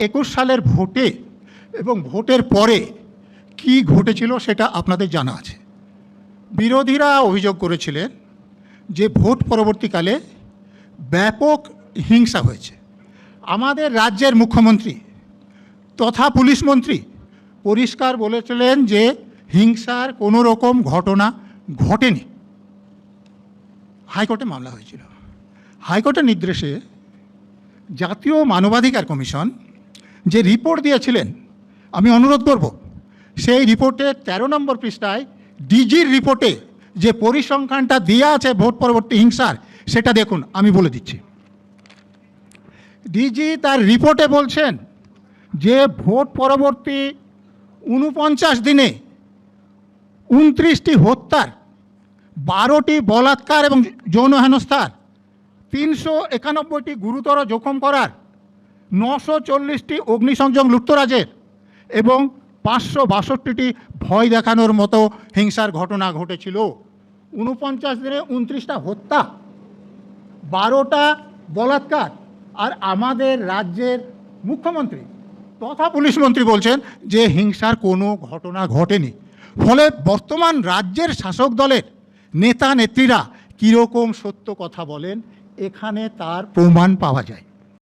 একুশ সালের ভোটে এবং ভোটের পরে কি ঘটেছিল সেটা আপনাদের জানা আছে। বিরোধীরা অভিযোগ করেছিলেন যে ভোট পরবর্তীকালে ব্যাপক হিংসা হয়েছে। আমাদের রাজ্যের মুখ্যমন্ত্রী তথা পুলিশ মন্ত্রী পরিষ্কার বলেছিলেন যে হিংসার কোনো রকম ঘটনা ঘটেনি। হাইকোর্টে মামলা হয়েছিল। হাইকোর্টের নির্দেশে জাতীয় মানবাধিকার কমিশন যে রিপোর্ট দিয়েছিলেন, আমি অনুরোধ করব, সেই রিপোর্টে তেরো নম্বর পৃষ্ঠায় ডিজির রিপোর্টে যে পরিসংখ্যানটা দেওয়া আছে ভোট পরবর্তী হিংসার, সেটা দেখুন, আমি বলে দিচ্ছি। ডিজি তার রিপোর্টে বলছেন যে ভোট পরবর্তী উনপঞ্চাশ দিনে উনত্রিশটি হত্যার, বারোটি বলাৎকার এবং যৌন হেনস্থার, তিনশো একানব্বইটি গুরুতর জখম করার নশো চল্লিশটি অগ্নিসংযোগ লুপ্তরাজের এবং পাঁচশো বাষট্টিটি ভয় দেখানোর মতো হিংসার ঘটনা ঘটেছিল। উনপঞ্চাশ দিনে উনত্রিশটা হত্যা, বারোটা বলাৎকার আর আমাদের রাজ্যের মুখ্যমন্ত্রী তথা পুলিশ মন্ত্রী বলছেন যে হিংসার কোনো ঘটনা ঘটেনি। ফলে বর্তমান রাজ্যের শাসক দলের নেতা নেত্রীরা কীরকম সত্য কথা বলেন, এখানে তার প্রমাণ পাওয়া যায়।